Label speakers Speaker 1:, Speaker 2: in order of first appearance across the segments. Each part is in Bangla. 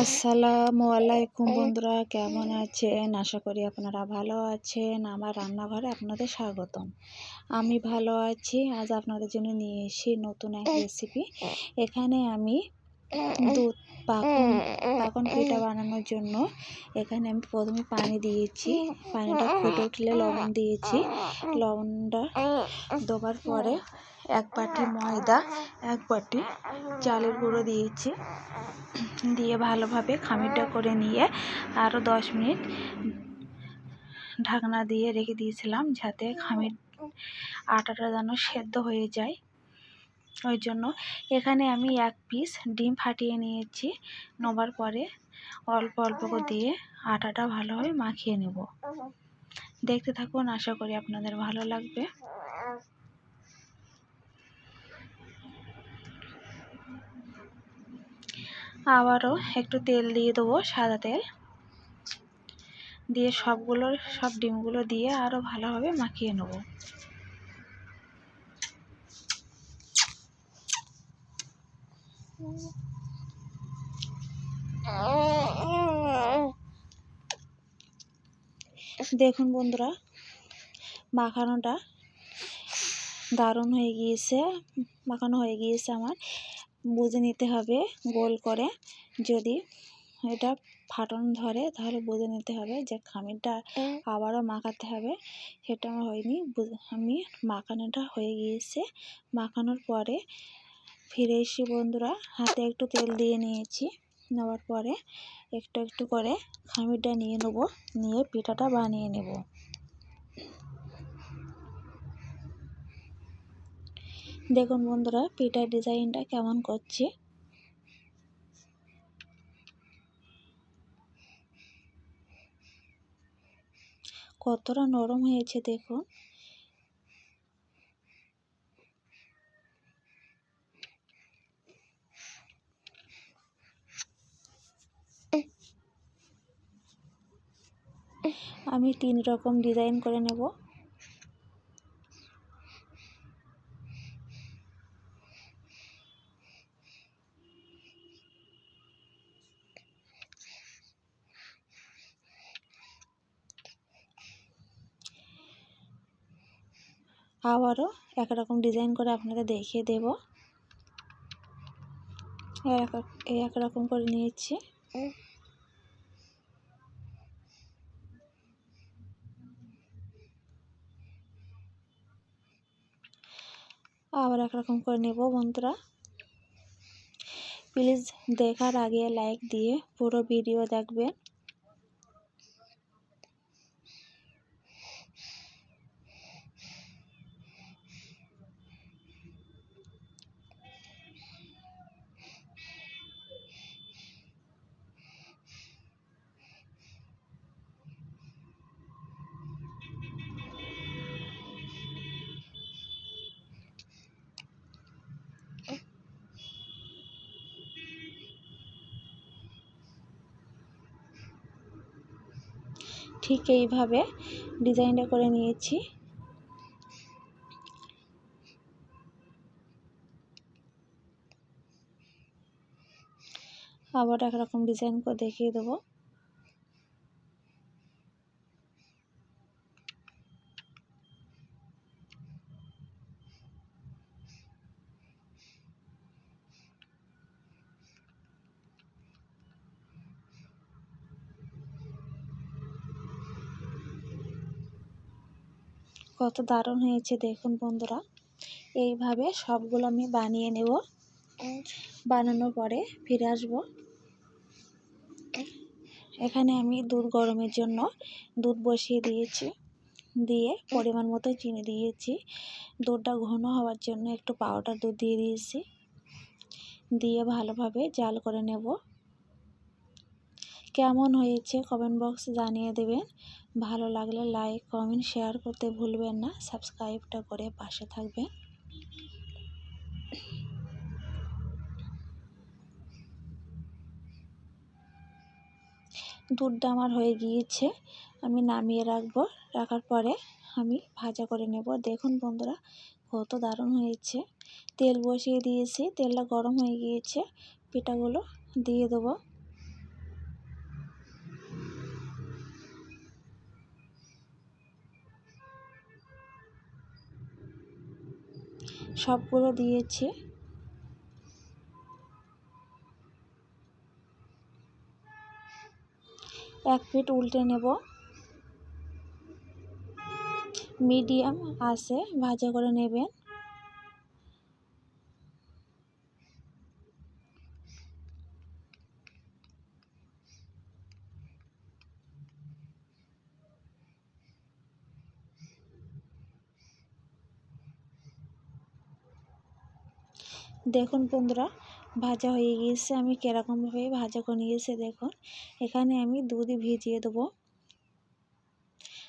Speaker 1: আসসালামু আলাইকুম বন্ধুরা কেমন আছেন? আশা করি আপনারা ভালো আছেন। আমার রান্নাঘরে আপনাদের স্বাগতম। আমি ভালো আছি। আজ আপনাদের জন্য নিয়ে এসি নতুন এক রেসিপি এখানে আমি দুধ পাকন পাকন পিঠা বানানোর জন্য এখানে আমি প্রথমে পানি দিয়েছি। পানিটা ফুটে উঠলে লবণ দিয়েছি। লবণটা দেওয়ার পরে এক বাটি ময়দা, এক বাটি চালের গুঁড়ো দিয়েছি। দিয়ে ভালোভাবে খামিরটা করে নিয়ে আরও দশ মিনিট ঢাকনা দিয়ে রেখে দিয়েছিলাম যাতে খামির আটাটা যেন সেদ্ধ হয়ে যায়। ওই জন্য এখানে আমি এক পিস ডিম ফাটিয়ে নিয়েছি। নেবার পরে অল্প অল্প করে দিয়ে আটাটা ভালোভাবে মাখিয়ে নেব। দেখতে থাকুন, আশা করি আপনাদের ভালো লাগবে। আবারও একটু তেল দিয়ে দেবো, সাদা তেল। দিয়ে সবগুলো, সব ডিমগুলো দিয়ে আরও ভালোভাবে মাখিয়ে নেব। দেখুন বন্ধুরা, মাখানোটা দারুণ হয়ে গিয়েছে, মাখানো হয়ে গিয়েছে আমার। বুঝে নিতে হবে গোল করে। যদি এটা ফাটন ধরে, তাহলে বুঝে নিতে হবে যে খামিরটা আবারও মাখাতে হবে। সেটা আমার হয়নি আমি মাখানোটা হয়ে গিয়েছে। মাখানোর পরে ফিরে এসে বন্ধুরা হাতে একটু তেল দিয়ে নিয়েছি। নেওয়ার পরে একটু একটু করে খামিরটা নিয়ে নেব, নিয়ে পিঠাটা বানিয়ে নেব। দেখুন বন্ধুরা, পিঠার ডিজাইনটা কেমন করছে। কতটা নরম হয়েছে দেখুন। আমি তিন রকম ডিজাইন করে নেব। আবারও একরকম ডিজাইন করে আপনাদের দেখিয়ে দেব। এই একরকম করে নিয়েছি। আবার একরকম করে নেব বন্ধুরা। প্লিজ দেখার আগে লাইক দিয়ে পুরো ভিডিও দেখবেন। ঠিক এইভাবে ডিজাইনটা করে নিয়েছি। আবার একরকম ডিজাইন করে দেখিয়ে দেবো। কত দারুণ হয়েছে দেখুন বন্ধুরা। এইভাবে সবগুলো আমি বানিয়ে নেব। বানানোর পরে ফিরে আসব। এখানে আমি দুধ গরমের জন্য দুধ বসিয়ে দিয়েছি। দিয়ে পরিমাণ মতো চিনি দিয়েছি। দুধটা ঘন হওয়ার জন্য একটু পাউডার দুধ দিয়ে দিয়েছি। দিয়ে ভালোভাবে জাল করে নেব। কেমন হয়েছে কমেন্ট বক্সে জানিয়ে দেবেন। ভালো লাগলে লাইক কমেন্ট শেয়ার করতে ভুলবেন না। সাবস্ক্রাইবটা করে পাশে থাকবেন। দুধটা আমার হয়ে গিয়েছে, আমি নামিয়ে রাখব। রাখার পরে আমি ভাজা করে নেব। দেখুন বন্ধুরা, কত দারুণ হয়েছে। তেল বসিয়ে দিয়েছি, তেলটা গরম হয়ে গিয়েছে। পিঠাগুলো দিয়ে দেবো। সবগুলো দিয়েছি। এক ফিট উল্টে নেব। মিডিয়াম আছে ভাজা করে নেবেন। দেখুন বন্ধুরা, ভাজা হয়ে গিয়েছে। আমি কীরকমভাবে ভাজা করে নিয়েছি দেখুন। এখানে আমি দুধ ভিজিয়ে দেবো।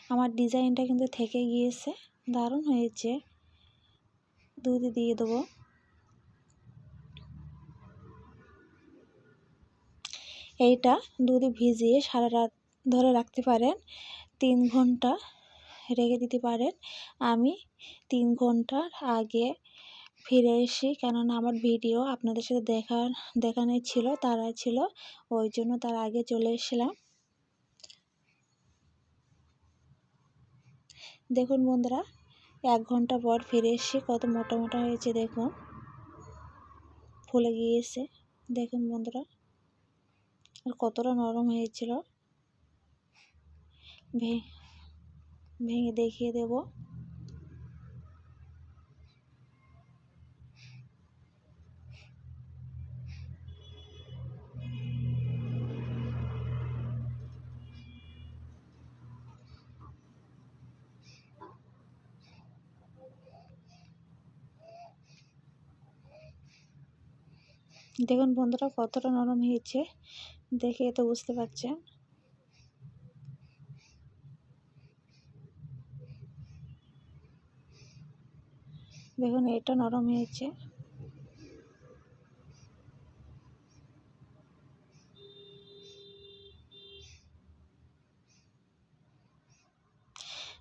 Speaker 1: আমার ডিজাইনটা কিন্তু থেকে গিয়েছে। দারুণ হয়েছে। দুধ দিয়ে দেবো। এইটা দুধ ভিজিয়ে সারা রাত ধরে রাখতে পারেন। তিন ঘণ্টা রেখে দিতে পারেন। আমি তিন ঘণ্টার আগে ফিরে এসি কেননা আমার ভিডিও আপনাদের সাথে দেখার দেখানোই ছিল তারা ছিল। ওই জন্য তার আগে চলে এসেছিলাম। দেখুন বন্ধুরা, এক ঘণ্টা পর ফিরে এসে কত মোটা মোটা হয়েছে দেখুন। ফুলে গিয়েছে। দেখুন বন্ধুরা, আর কতটা নরম হয়েছিল। ভেঙে দেখিয়ে দেবো। দেখুন বন্ধুরা কতটা নরম হয়েছে। দেখে তো বুঝতে পারছেন। দেখুন, এটা নরম হয়েছে।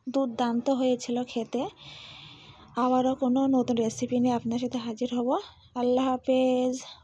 Speaker 1: দুর্দান্ত হয়েছিল খেতে। আবারও কোনো নতুন রেসিপি নিয়ে আপনার সাথে হাজির হব। আল্লাহ হাফেজ।